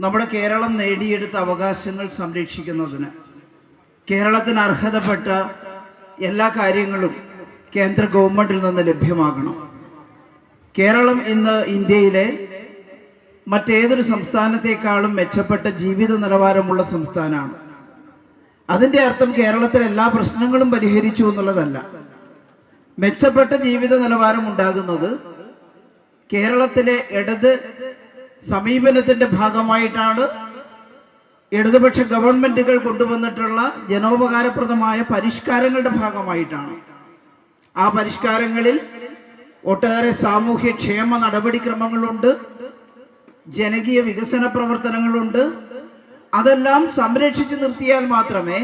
നമ്മുടെ കേരളം നേടിയെടുത്ത അവകാശങ്ങൾ സംരക്ഷിക്കുന്നതിന് കേരളത്തിന് അർഹതപ്പെട്ട എല്ലാ കാര്യങ്ങളും കേന്ദ്ര ഗവൺമെന്റിൽ നിന്ന് ലഭ്യമാകണം. കേരളം ഇന്ന് ഇന്ത്യയിലെ മറ്റേതൊരു സംസ്ഥാനത്തേക്കാളും മെച്ചപ്പെട്ട ജീവിത നിലവാരമുള്ള സംസ്ഥാനമാണ്. അതിന്റെ അർത്ഥം കേരളത്തിലെ എല്ലാ പ്രശ്നങ്ങളും പരിഹരിച്ചു എന്നുള്ളതല്ല. മെച്ചപ്പെട്ട ജീവിത നിലവാരം ഉണ്ടാകുന്നത് കേരളത്തിലെ ഇടത് സമീപനത്തിന്റെ ഭാഗമായിട്ടാണ് ഇടതുപക്ഷ ഗവൺമെന്റുകൾ കൊണ്ടുവന്നിട്ടുള്ള ജനോപകാരപ്രദമായ പരിഷ്കാരങ്ങളുടെ ഭാഗമായിട്ടാണ്. ആ പരിഷ്കാരങ്ങളിൽ ഒട്ടേറെ സാമൂഹ്യ ക്ഷേമ നടപടിക്രമങ്ങളുണ്ട് ജനകീയ വികസന പ്രവർത്തനങ്ങളുണ്ട്. അതെല്ലാം സംരക്ഷിച്ചു നിർത്തിയാൽ മാത്രമേ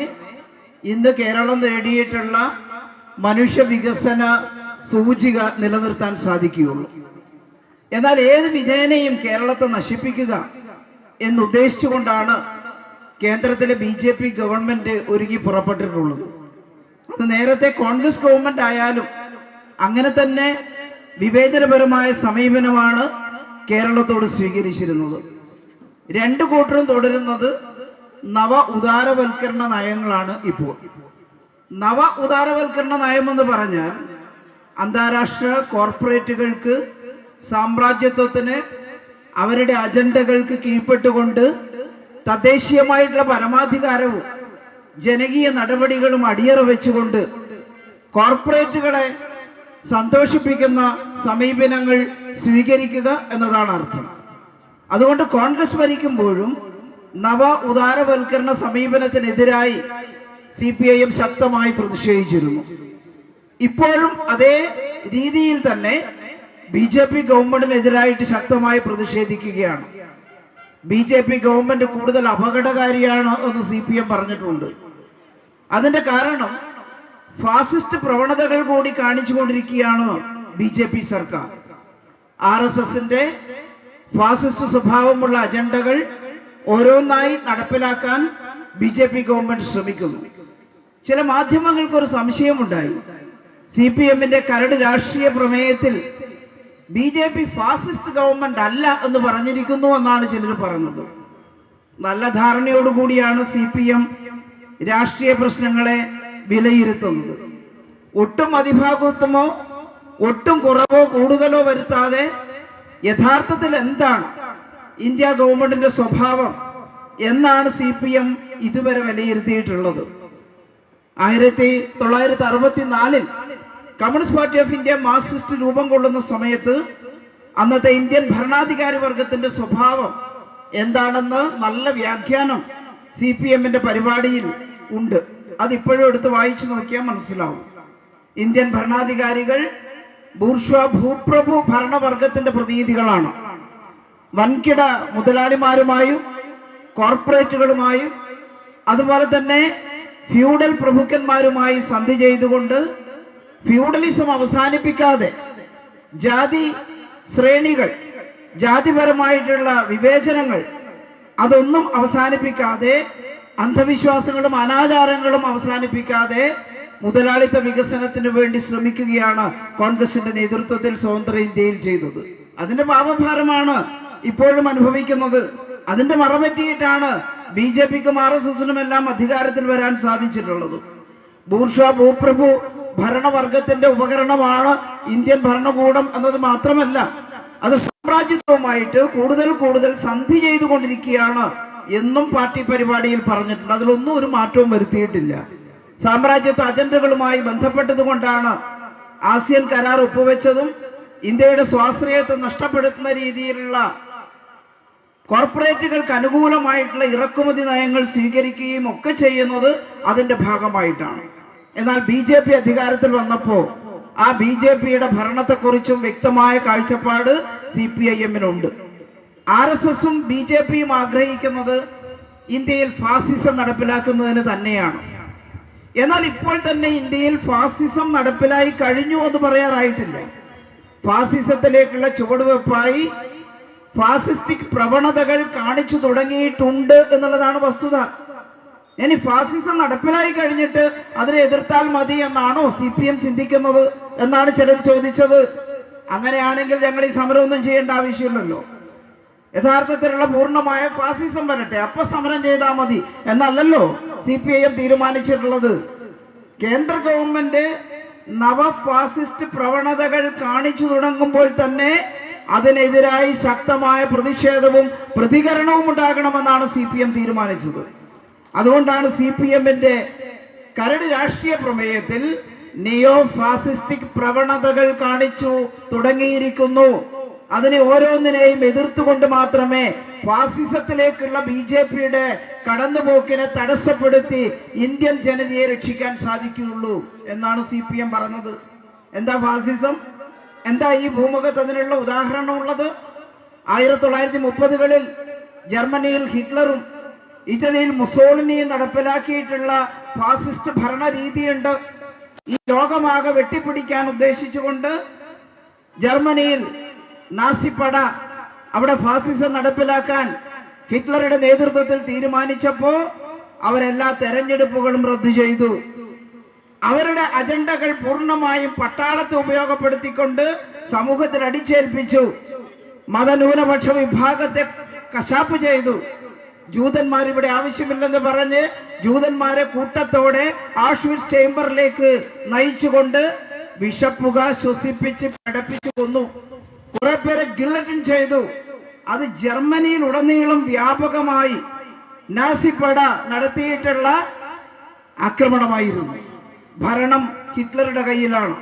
ഇന്ന് കേരളം നേടിയിട്ടുള്ള മനുഷ്യ വികസന സൂചിക നിലനിർത്താൻ സാധിക്കുകയുള്ളൂ. എന്നാൽ ഏത് വിധേനയും കേരളത്തെ നശിപ്പിക്കുക എന്നുദ്ദേശിച്ചുകൊണ്ടാണ് കേന്ദ്രത്തിലെ ബി ജെ പി ഗവൺമെന്റ് ഒരുങ്ങി പുറപ്പെട്ടിട്ടുള്ളത്. അത് നേരത്തെ കോൺഗ്രസ് ഗവൺമെന്റ് ആയാലും അങ്ങനെ തന്നെ വിവേചനപരമായ സമീപനമാണ് കേരളത്തോട് സ്വീകരിച്ചിരുന്നത്. രണ്ടു കൂട്ടരും തുടരുന്നത് നവ ഉദാരവൽക്കരണ നയങ്ങളാണ് ഇപ്പോൾ. നവ ഉദാരവൽക്കരണ നയമെന്ന് പറഞ്ഞാൽ അന്താരാഷ്ട്ര കോർപ്പറേറ്റുകൾക്ക് സാമ്രാജ്യത്വത്തിന് അവരുടെ അജണ്ടകൾക്ക് കീഴ്പ്പെട്ടുകൊണ്ട് തദ്ദേശീയമായിട്ടുള്ള പരമാധികാരവും ജനകീയ നടപടികളും അടിയറ വെച്ചുകൊണ്ട് കോർപ്പറേറ്റുകളെ സന്തോഷിപ്പിക്കുന്ന സമീപനങ്ങൾ സ്വീകരിക്കുക എന്നതാണ് അർത്ഥം. അതുകൊണ്ട് കോൺഗ്രസ് ഭരിക്കുമ്പോഴും നവ ഉദാരവൽക്കരണ സമീപനത്തിനെതിരായി സി പി ഐ എം ശക്തമായി പ്രതിഷേധിച്ചിരുന്നു. ഇപ്പോഴും അതേ രീതിയിൽ തന്നെ ബി ജെ പി ഗവൺമെന്റിനെതിരായിട്ട് ശക്തമായി പ്രതിഷേധിക്കുകയാണ്. ബി ജെ പി ഗവൺമെന്റ് കൂടുതൽ അപകടകാരിയാണ് എന്ന് സി പി എം പറഞ്ഞിട്ടുണ്ട്. അതിന്റെ കാരണം ഫാസിസ്റ്റ് പ്രവണതകൾ കൂടി കാണിച്ചുകൊണ്ടിരിക്കുകയാണ് ബി ജെ പി സർക്കാർ. ആർ എസ് എസിന്റെ ഫാസിസ്റ്റ് സ്വഭാവമുള്ള അജണ്ടകൾ ഓരോന്നായി നടപ്പിലാക്കാൻ ബി ജെ പി ഗവൺമെന്റ് ശ്രമിക്കുന്നു. ചില മാധ്യമങ്ങൾക്ക് ഒരു സംശയമുണ്ടായി. സി പി എമ്മിന്റെ കരട് രാഷ്ട്രീയ പ്രമേയത്തിൽ B J P fascist government അല്ല എന്ന് പറഞ്ഞിരിക്കുന്നു എന്നാണ് ചിലർ പറഞ്ഞത്. നല്ല ധാരണയോടുകൂടിയാണ് സി പി എം രാഷ്ട്രീയ പ്രശ്നങ്ങളെ വിലയിരുത്തുന്നത്. ഒട്ടും അതിഭാഗത്വമോ ഒട്ടും കുറവോ കൂടുതലോ വരുത്താതെ യഥാർത്ഥത്തിൽ എന്താണ് ഇന്ത്യ ഗവൺമെന്റിന്റെ സ്വഭാവം എന്നാണ് സി പി എം ഇതുവരെ വിലയിരുത്തിയിട്ടുള്ളത്. ആയിരത്തി തൊള്ളായിരത്തി അറുപത്തിനാലിൽ Communist Party of India Marxist രൂപം കൊള്ളുന്ന സമയത്ത് അന്നത്തെ ഇന്ത്യൻ ഭരണാധികാരി വർഗത്തിന്റെ സ്വഭാവം എന്താണെന്ന് നല്ല വ്യാഖ്യാനം സി പി എമ്മിന്റെ പരിപാടിയിൽ ഉണ്ട്. അതിപ്പോഴും എടുത്ത് വായിച്ചു നോക്കിയാൽ മനസ്സിലാവും. ഇന്ത്യൻ ഭരണാധികാരികൾ ബൂർഷ്വാ ഭൂപ്രഭു ഭരണവർഗത്തിന്റെ പ്രതിനിധികളാണ് വൻകിട മുതലാളിമാരുമായും കോർപ്പറേറ്റുകളുമായും അതുപോലെ തന്നെ ഫ്യൂഡൽ പ്രഭുക്കന്മാരുമായി സന്ധി ചെയ്തുകൊണ്ട് ഫ്യൂഡലിസം അവസാനിപ്പിക്കാതെ ജാതി ശ്രേണികൾ ജാതിപരമായിട്ടുള്ള വിവേചനങ്ങൾ അതൊന്നും അവസാനിപ്പിക്കാതെ അന്ധവിശ്വാസങ്ങളും അനാചാരങ്ങളും അവസാനിപ്പിക്കാതെ മുതലാളിത്ത വികസനത്തിന് വേണ്ടി ശ്രമിക്കുകയാണ് കോൺഗ്രസിന്റെ നേതൃത്വത്തിൽ സ്വതന്ത്ര ഇന്ത്യയിൽ ചെയ്തത്. അതിന്റെ പാപഭാരമാണ് ഇപ്പോഴും അനുഭവിക്കുന്നത്. അതിന്റെ മറപറ്റിയിട്ടാണ് ബി ജെ പിക്കും ആർ എസ് എസിനും എല്ലാം അധികാരത്തിൽ വരാൻ സാധിച്ചിട്ടുള്ളത്. ബൂർഷ ഭൂപ്രഭു ഭരണവർഗത്തിന്റെ ഉപകരണമാണ് ഇന്ത്യൻ ഭരണകൂടം എന്നത് മാത്രമല്ല. അത് സാമ്രാജ്യത്വമായിട്ട് കൂടുതൽ കൂടുതൽ സന്ധി ചെയ്തുകൊണ്ടിരിക്കുകയാണ് എന്നും പാർട്ടി പരിപാടിയിൽ പറഞ്ഞിട്ടുണ്ട്. അതിലൊന്നും ഒരു മാറ്റവും വരുത്തിയിട്ടില്ല. സാമ്രാജ്യത്വ അജണ്ടകളുമായി ബന്ധപ്പെട്ടതുകൊണ്ടാണ് ആസിയൻ കരാർ ഒപ്പുവെച്ചതും ഇന്ത്യയുടെ സ്വാശ്രയത്വം നഷ്ടപ്പെടുത്തുന്ന രീതിയിലുള്ള കോർപ്പറേറ്റുകൾക്ക് അനുകൂലമായിട്ടുള്ള ഇറക്കുമതി നയങ്ങൾ സ്വീകരിക്കുകയും ഒക്കെ ചെയ്യുന്നത് അതിന്റെ ഭാഗമായിട്ടാണ്. എന്നാൽ ബി ജെ പി അധികാരത്തിൽ വന്നപ്പോ ആ ബി ജെ പിയുടെ ഭരണത്തെക്കുറിച്ചും വ്യക്തമായ കാഴ്ചപ്പാട് സി പി ഐ എമ്മിനുണ്ട്. ആർ എസ് എസും ബി ജെ പിയും ആഗ്രഹിക്കുന്നത് ഇന്ത്യയിൽ ഫാസിസം നടപ്പിലാക്കുന്നതിന് തന്നെയാണ്. എന്നാൽ ഇപ്പോൾ തന്നെ ഇന്ത്യയിൽ ഫാസിസം നടപ്പിലായി കഴിഞ്ഞു എന്ന് പറയാറായിട്ടില്ല. ഫാസിസത്തിലേക്കുള്ള ചുവടുവെപ്പായി ഫാസിസ്റ്റിക് പ്രവണതകൾ കാണിച്ചു തുടങ്ങിയിട്ടുണ്ട് എന്നുള്ളതാണ് വസ്തുത. ഇനി ഫാസിസം നടപ്പിലായി കഴിഞ്ഞിട്ട് അതിനെ എതിർത്താൽ മതി എന്നാണോ സി പി എം ചിന്തിക്കുന്നത് എന്നാണ് ചിലർ ചോദിച്ചത്. അങ്ങനെയാണെങ്കിൽ ഞങ്ങൾ ഈ സമരമൊന്നും ചെയ്യേണ്ട ആവശ്യമില്ലല്ലോ. യഥാർത്ഥത്തിലുള്ള പൂർണമായ ഫാസിസം വരട്ടെ അപ്പൊ സമരം ചെയ്താൽ മതി എന്നല്ലല്ലോ സി പി ഐ എം തീരുമാനിച്ചിട്ടുള്ളത്. കേന്ദ്ര ഗവൺമെന്റ് നവ ഫാസിസ്റ്റ് പ്രവണതകൾ കാണിച്ചു തുടങ്ങുമ്പോൾ തന്നെ അതിനെതിരായി ശക്തമായ പ്രതിഷേധവും പ്രതികരണവും ഉണ്ടാകണമെന്നാണ് സി പി എം തീരുമാനിച്ചത്. അതുകൊണ്ടാണ് സി പി എമ്മിന്റെ കരട് രാഷ്ട്രീയ പ്രമേയത്തിൽ നിയോ ഫാസിസ്റ്റിക് പ്രവണതകൾ കാണിച്ചു തുടങ്ങിയിരിക്കുന്നു. അതിനെ ഓരോന്നിനെയും എതിർത്തുകൊണ്ട് മാത്രമേ ഫാസിസത്തിലേക്കുള്ള ബി ജെ പിയുടെ കടന്നുപോക്കിനെ തടസ്സപ്പെടുത്തി ഇന്ത്യൻ ജനതയെ രക്ഷിക്കാൻ സാധിക്കുകയുള്ളൂ എന്നാണ് സി പി എം പറഞ്ഞത്. എന്താ ഫാസിസം? എന്താ ഈ ഭൂമുഖത്ത് അതിനുള്ള ഉദാഹരണം ഉള്ളത് ആയിരത്തി തൊള്ളായിരത്തി മുപ്പതുകളിൽ ജർമ്മനിയിൽ ഹിറ്റ്ലറും ഇറ്റലിയിൽ മുസോളിനി നടപ്പിലാക്കിയിട്ടുള്ള ഫാസിസ്റ്റ് ഭരണ രീതിയുണ്ട് ഈ ലോകമാകെ വെട്ടിപ്പിടിക്കാൻ ഉദ്ദേശിച്ചുകൊണ്ട് ജർമ്മനിയിൽ നാസിപ്പട അവിടെ ഫാസിസം നടപ്പിലാക്കാൻ ഹിറ്റ്ലറുടെ നേതൃത്വത്തിൽ തീരുമാനിച്ചപ്പോ അവരെല്ലാ തെരഞ്ഞെടുപ്പുകളും റദ്ദു ചെയ്തു. അവരുടെ അജണ്ടകൾ പൂർണമായും പട്ടാളത്തെ ഉപയോഗപ്പെടുത്തിക്കൊണ്ട് സമൂഹത്തിൽ അടിച്ചേൽപ്പിച്ചു. മതന്യൂനപക്ഷ വിഭാഗത്തെ കശാപ്പ് ചെയ്തു. ജൂതന്മാർ ഇവിടെ ആവശ്യമില്ലെന്ന് പറഞ്ഞ് ജൂതന്മാരെ കൂട്ടത്തോടെ ആഷ്വിസ് ചേംബറിലേക്ക് നയിച്ചുകൊണ്ട് വിഷപ്പുക ശ്വസിപ്പിച്ച് പടപ്പിച്ചു കൊന്നു. കുറെ പേരെ ഗില്ലറ്റിൻ ചെയ്തു. അത് ജർമ്മനിയിൽ ഉടനീളം വ്യാപകമായി നാസിപ്പട നടത്തിയിട്ടുള്ള ആക്രമണമായിരുന്നു. ഭരണം ഹിറ്റ്ലറുടെ കയ്യിലാണ്.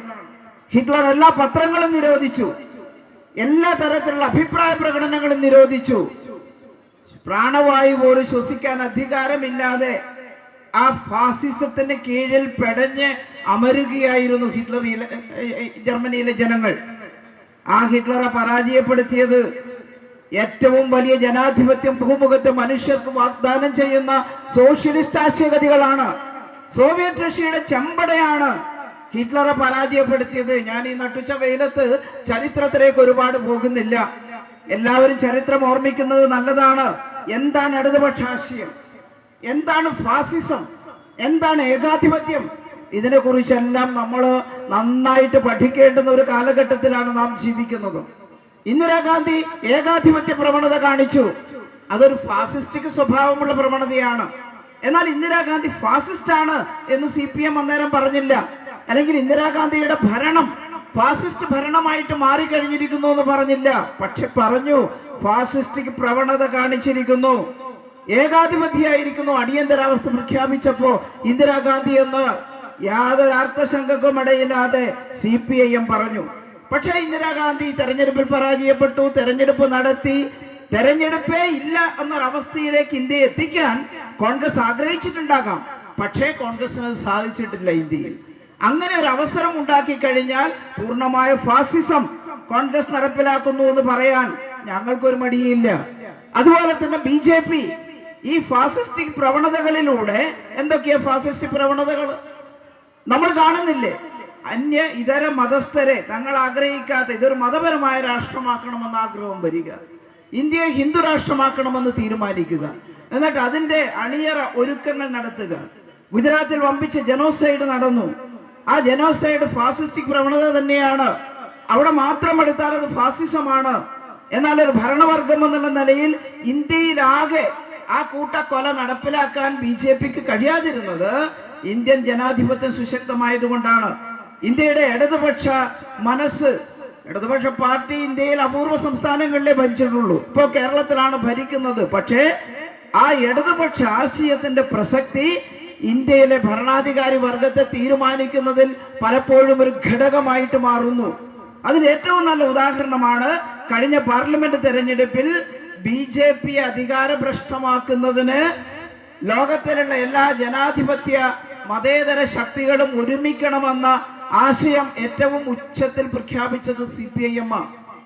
ഹിറ്റ്ലർ എല്ലാ പത്രങ്ങളും നിരോധിച്ചു. എല്ലാ തരത്തിലുള്ള അഭിപ്രായ പ്രകടനങ്ങളും നിരോധിച്ചു. പ്രാണവായു പോലും ശ്വസിക്കാൻ അധികാരമില്ലാതെ ആ ഫാസിസത്തിന് കീഴിൽ പെടഞ്ഞ് അമരുകയായിരുന്നു ഹിറ്റ്ലറിലെ ജർമ്മനിയിലെ ജനങ്ങൾ. ആ ഹിറ്റ്ലറെ പരാജയപ്പെടുത്തിയത് ഏറ്റവും വലിയ ജനാധിപത്യം ഭൂമുഖത്തെ മനുഷ്യർക്ക് വാഗ്ദാനം ചെയ്യുന്ന സോഷ്യലിസ്റ്റ് ആശയഗതികളാണ്. സോവിയറ്റ് റഷ്യയുടെ ചെമ്പടയാണ് ഹിറ്റ്ലറെ പരാജയപ്പെടുത്തിയത്. ഞാൻ ഈ നട്ടുച്ച വെയിലത്ത് ചരിത്രത്തിലേക്ക് ഒരുപാട് പോകുന്നില്ല. എല്ലാവരും ചരിത്രം ഓർമ്മിക്കുന്നത് നല്ലതാണ്. എന്താണ് ഇടതുപക്ഷാശയം? എന്താണ് ഫാസിസം? എന്താണ് ഏകാധിപത്യം? ഇതിനെ കുറിച്ചെല്ലാം നമ്മൾ നന്നായിട്ട് പഠിക്കേണ്ടുന്ന ഒരു കാലഘട്ടത്തിലാണ് നാം ജീവിക്കുന്നത്. ഇന്ദിരാഗാന്ധി ഏകാധിപത്യ പ്രവണത കാണിച്ചു. അതൊരു ഫാസിസ്റ്റിക് സ്വഭാവമുള്ള പ്രവണതയാണ്. എന്നാൽ ഇന്ദിരാഗാന്ധി ഫാസിസ്റ്റ് ആണ് എന്ന് സി പി എം അന്നേരം പറഞ്ഞില്ല. അല്ലെങ്കിൽ ഇന്ദിരാഗാന്ധിയുടെ ഭരണം ഫാസിസ്റ്റ് ഭരണമായിട്ട് മാറിക്കഴിഞ്ഞിരിക്കുന്നു എന്ന് പറഞ്ഞില്ല. പക്ഷെ പറഞ്ഞു ഫാസിസ്റ്റിക് പ്രവണത കാണിച്ചിരിക്കുന്നു. ഏകാധിപതിയായിരിക്കുന്നു. അടിയന്തരാവസ്ഥ പ്രഖ്യാപിച്ചപ്പോ ഇന്ദിരാഗാന്ധി എന്ന് യാതൊരു അർത്ഥശങ്കക്കും ഇടയില്ലാതെ സി പി ഐ എം പറഞ്ഞു. പക്ഷേ ഇന്ദിരാഗാന്ധി തെരഞ്ഞെടുപ്പിൽ പരാജയപ്പെട്ടു തെരഞ്ഞെടുപ്പ് നടത്തി. തെരഞ്ഞെടുപ്പേ ഇല്ല എന്നൊരവസ്ഥയിലേക്ക് ഇന്ത്യയെ എത്തിക്കാൻ കോൺഗ്രസ് ആഗ്രഹിച്ചിട്ടുണ്ടാകാം. പക്ഷേ കോൺഗ്രസിന് സാധിച്ചിട്ടില്ല ഇന്ത്യയിൽ. അങ്ങനെ ഒരു അവസരം ഉണ്ടാക്കി കഴിഞ്ഞാൽ പൂർണമായ ഫാസിസം കോൺഗ്രസ് നടപ്പിലാക്കുന്നു എന്ന് പറയാൻ ഞങ്ങൾക്കൊരു മടിയില്ല. അതുപോലെ തന്നെ ബി ജെ പി ഈ ഫാസിസ്റ്റിക് പ്രവണതകളിലൂടെ എന്തൊക്കെയാ ഫാസിസ്റ്റ് പ്രവണതകൾ? നമ്മൾ കാണുന്നില്ലേ? അന്യ ഇതര മതസ്ഥരെ തങ്ങൾ ആഗ്രഹിക്കാത്ത ഇതൊരു മതപരമായ രാഷ്ട്രമാക്കണമെന്ന് ആഗ്രഹം വരിക. ഇന്ത്യയെ ഹിന്ദു രാഷ്ട്രമാക്കണമെന്ന് തീരുമാനിക്കുക. എന്നിട്ട് അതിന്റെ അണിയറ ഒരുക്കങ്ങൾ നടത്തുക. ഗുജറാത്തിൽ വമ്പിച്ച ജനോസൈഡ് നടന്നു. ആ ജനോസൈഡ് ഫാസിസ്റ്റിക് പ്രവണത തന്നെയാണ്. അവിടെ മാത്രം എടുത്താൽ അത് ഫാസിസമാണ്. എന്നാൽ ഒരു ഭരണവർഗം എന്നുള്ള നിലയിൽ ഇന്ത്യയിലാകെ ആ കൂട്ടക്കൊല നടപ്പിലാക്കാൻ ബി ജെ പിക്ക് കഴിയാതിരുന്നത് ഇന്ത്യൻ ജനാധിപത്യം സുശക്തമായതുകൊണ്ടാണ്. ഇന്ത്യയുടെ ഇടതുപക്ഷ മനസ്സ് ഇടതുപക്ഷ പാർട്ടി ഇന്ത്യയിൽ അപൂർവ സംസ്ഥാനങ്ങളിലേ ഭരിച്ചിട്ടുള്ളൂ. ഇപ്പോൾ കേരളത്തിലാണ് ഭരിക്കുന്നത്. പക്ഷേ ആ ഇടതുപക്ഷ ആശയത്തിന്റെ പ്രസക്തി ഇന്ത്യയിലെ ഭരണാധികാരി വർഗത്തെ തീരുമാനിക്കുന്നതിൽ പലപ്പോഴും ഒരു ഘടകമായിട്ട് മാറുന്നു. അതിന് ഏറ്റവും നല്ല ഉദാഹരണമാണ് കഴിഞ്ഞ പാർലമെന്റ് തെരഞ്ഞെടുപ്പിൽ ബി ജെ പി അധികാരഭ്രഷ്ടമാക്കുന്നതിന് ലോകത്തിലുള്ള എല്ലാ ജനാധിപത്യ മതേതര ശക്തികളും ഒരുമിക്കണമെന്ന ആശയം ഏറ്റവും ഉച്ചത്തിൽ പ്രഖ്യാപിച്ചത് സി പി ഐ എം